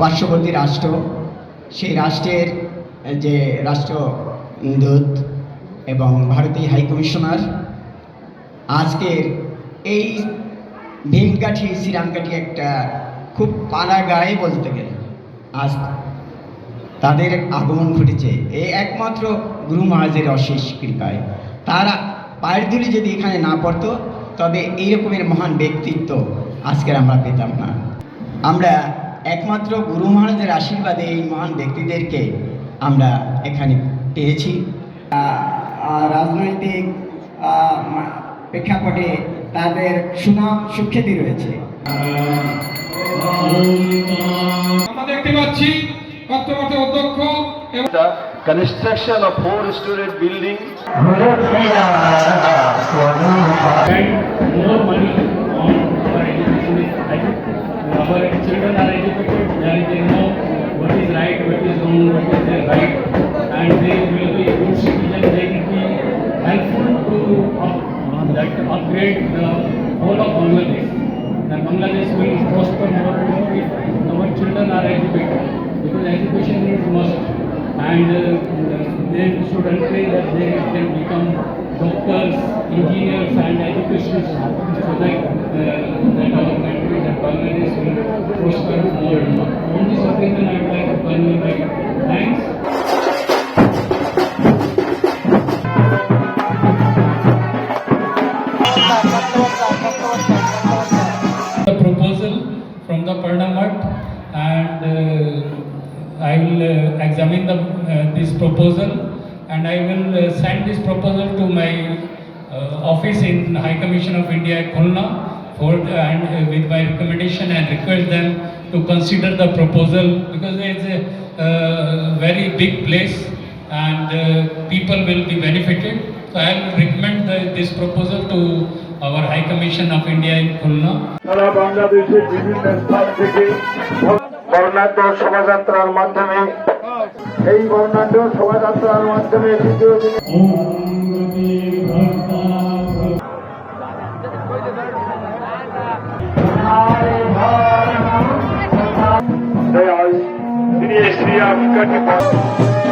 পার্শ্ববর্তী রাষ্ট্র, সেই রাষ্ট্রের যে রাষ্ট্রদূত এবং ভারতীয় হাইকমিশনার আজকের এই ভীমকাঠি, শ্রীরামকাঠি একটা খুব পাড়া গায়ে বলতে গেলে, আজ তাদের আগমন ঘটেছে। এই একমাত্র গুরু মহারাজের অশেষ কৃপায়। তারা পায়ের ধুলি যদি এখানে না পড়তো, তবে এই রকমের মহান ব্যক্তিত্ব আজকের আমরা পেতাম না। আমরা একমাত্র গুরু মহারাজের আশীর্বাদে এই মহান ব্যক্তিদেরকে আমরা এখানে পেয়েছি। রাজনৈতিক প্রেক্ষাপটে তাদের সুনাম সুখ্যাতি রয়েছে। আমরা দেখতে পাচ্ছি কর্তব্য অধ্যক্ষ এবং The construction of four-storied building spend more money on our education is I think our children are educated then they know what is right, what is wrong, what is their right and they will be good citizen, they will be helpful to up, that upgrade the whole of Bangladesh. And Bangladesh will prosper more and more if our children are educated because education is must. And uh, they should encourage that they can become doctors, engineers and educationists. So that, uh, that our country, that Bangladesh will prosper more and more. On this occasion, I would like to convey my thanks. The proposal from the Parliament and uh, I will uh, examine the, uh, this proposal and I will uh, send this proposal to my uh, office in High Commission of India at Khulna for the, and uh, with my recommendation and request them to consider the proposal because it's a uh, very big place and uh, people will be benefited. So I will recommend the, this proposal to our High Commission of India in Khulna. সারা বাংলাদেশের বিভিন্ন স্থান থেকে বর্ণাঢ্য শোভাযাত্রার মাধ্যমে এই বর্ণাঢ্য শোভাযাত্রার মাধ্যমে দ্বিতীয় দিনে শ্রী শ্রী